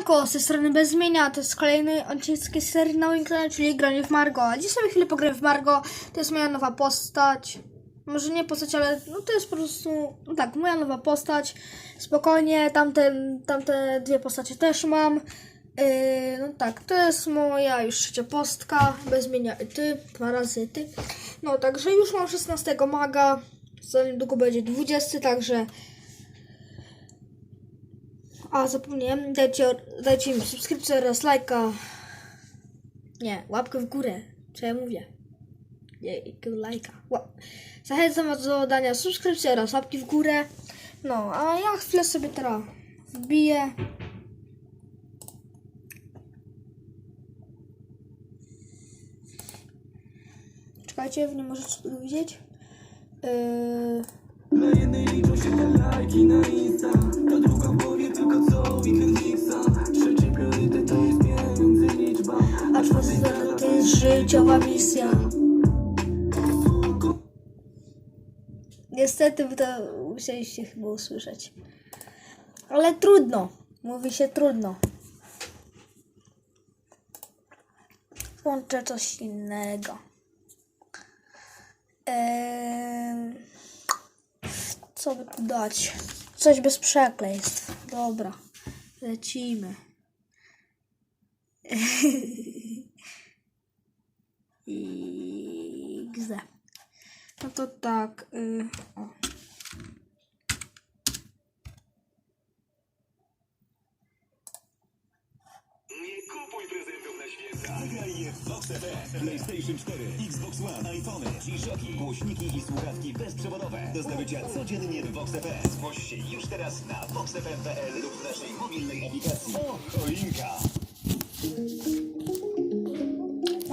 Siemanko, z tej strony bez zmienia, to jest kolejny odcinek serii na moim kanale, czyli granie w Margo. A dziś sobie chwilę pograłem w Margo, to jest moja nowa postać. Może nie postać, ale no to jest po prostu, no tak, moja nowa postać. Spokojnie, tamten, tamte dwie postacie też mam. Yy, no tak, to jest moja już trzecia postka, bez zmienia i ty, dwa razy ty. No także już mam 16 maga, za niedługo będzie 20, także a, zapomniałem, dajcie, dajcie mi subskrypcję oraz lajka. Nie, łapkę w górę. Co ja mówię? Nie, lajka. Zachęcam was do dania subskrypcji oraz łapki w górę. No, a ja chwilę sobie teraz wbiję. Czekajcie, wy nie możecie tego widzieć. Yy... Dla jednej liczą się te lajki na A czwarty to jest życiowa misja. Niestety musieliście chyba usłyszeć. Ale trudno. Mówi się trudno. Włączę coś innego. Eee, co by tu dać? Coś bez przekleństw. Dobra. Lecimy. i gzę. No to tak. Y, o. Nie kupuj prezentów na święta Zagraj je w TV PlayStation 4, Xbox One, iPhone, G-Shocki, głośniki i słuchawki bezprzewodowe Do zdobycia codziennie w Vox TV Zgłoś się już teraz na voxfm.pl lub w naszej mobilnej aplikacji O, choinka!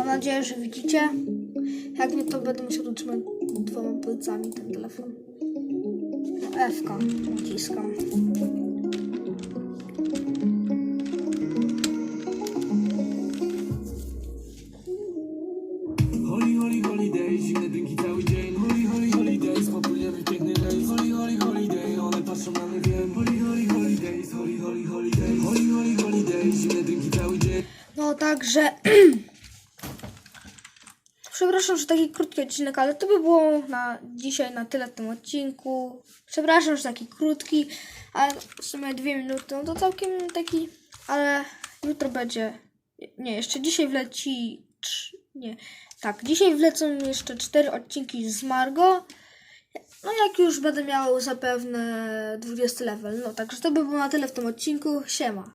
Mam nadzieję, że widzicie. Jak nie, to będę musiał utrzymać dwoma palcami ten telefon. No, F naciskam. No także. Przepraszam, że taki krótki odcinek, ale to by było na dzisiaj na tyle w tym odcinku. Przepraszam, że taki krótki, ale w sumie dwie minuty, no to całkiem taki, ale jutro będzie. Nie, jeszcze dzisiaj wleci. Nie, tak, dzisiaj wlecą jeszcze cztery odcinki z Margo. No jak już będę miał zapewne 20 level. No także to by było na tyle w tym odcinku. Siema.